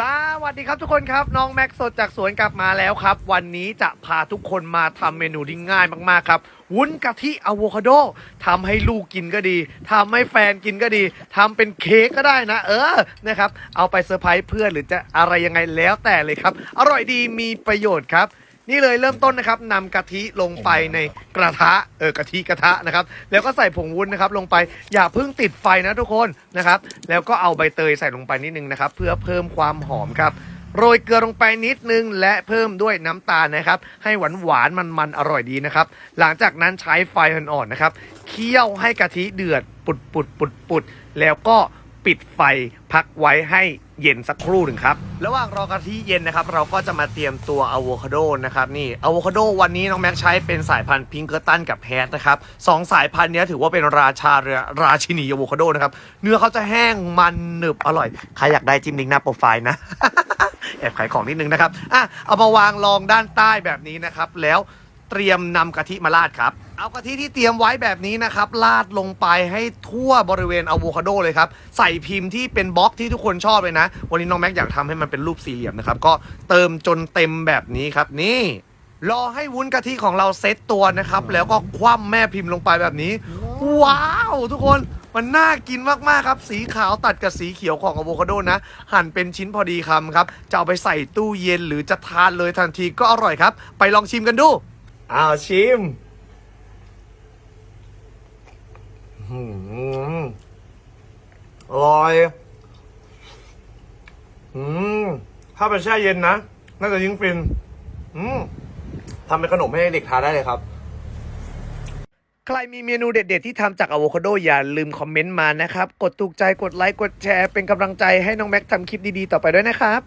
สวัสดีครับทุกคนครับ น้องแม็กสดจากสวนกลับมาแล้วครับ วันนี้จะพาทุกคนมาทำเมนูที่ง่ายมากๆครับ วุ้นกะทิอะโวคาโดทำให้ลูกกินก็ดีทำให้แฟนกินก็ดีทำเป็นเค้กก็ได้นะ เออนะครับเอาไปเซอร์ไพรส์เพื่อนหรือจะอะไรยังไงแล้วแต่เลยครับ อร่อยดีมีประโยชน์ครับ นี่เลยเริ่มต้นนะครับนำกะทิลงไปในกระทะเออกะทิกระทะนะครับ แล้วก็ใส่ผงวุ้นนะครับลงไปอย่าเพิ่งติดไฟนะทุกคนนะครับ แล้วก็เอาใบเตยใส่ลงไปนิดนึงนะครับ เพื่อเพิ่มความหอมครับโรยเกลือลงไปนิดนึง และเพิ่มด้วยน้ำตาลนะครับ ให้หวานหวานมันมันๆอร่อยดีนะครับ หลังจากนั้นใช้ไฟอ่อนๆนะครับ เคี่ยวให้กะทิเดือดปุดปุดปุดปุดแล้วก็ปิดไฟพักไว้ให้ เย็นสักครู่หนึ่งครับ ระหว่างรอกะทิเย็นนะครับ เราก็จะมาเตรียมตัวอะโวคาโดนะครับนี่อะโวคาโดวันนี้น้องแม็กใช้เป็นสายพันธุ์พิงเกอร์ตันกับแพทนะครับสองสายพันธุ์นี้ถือว่าเป็นราชาเรือราชินีอะโวคาโดนะครับเนื้อเขาจะแห้งมันหนึบอร่อยใครอยากได้จิ้มลิงก์หน้าโปรไฟล์นะแอบขายของนิดนึงนะครับอะเอามาวางรองด้านใต้แบบนี้นะครับแล้ว เตรียมนำกะทิมาราดครับ เอากะทิที่เตรียมไว้แบบนี้นะครับราดลงไปให้ทั่วบริเวณอะโวคาโดเลยครับ ใส่พิมพ์ที่เป็นบล็อกที่ทุกคนชอบเลยนะ วันนี้น้องแม็กอยากทำให้มันเป็นรูปสี่เหลี่ยมนะครับ ก็เติมจนเต็มแบบนี้ครับนี่รอให้วุ้นกะทิของเราเซตตัวนะครับ แล้วก็คว่ำแม่พิมพ์ลงไปแบบนี้ ว้าว ทุกคนมันน่ากินมาก ๆ ครับ สีขาวตัดกับสีเขียวของอะโวคาโดนะ หั่นเป็นชิ้นพอดีคำครับ จะเอาไปใส่ตู้เย็นหรือจะทานเลยทันทีก็อร่อยครับ ไปลองชิมกันดู อ้าวชิมอร่อย อืม ถ้าไปแช่เย็นนะ น่าจะยิ่งฟิน อืมทำเป็นขนมให้เด็กทานได้เลยครับ ใครมีเมนูเด็ด ๆ ที่ทำจากอะโวคาโดอย่าลืมคอมเมนต์มานะครับ กดถูกใจ กดไลค์ กดแชร์ เป็นกำลังใจให้น้องแม็กทำคลิปดี ๆ ต่อไปด้วยนะครับ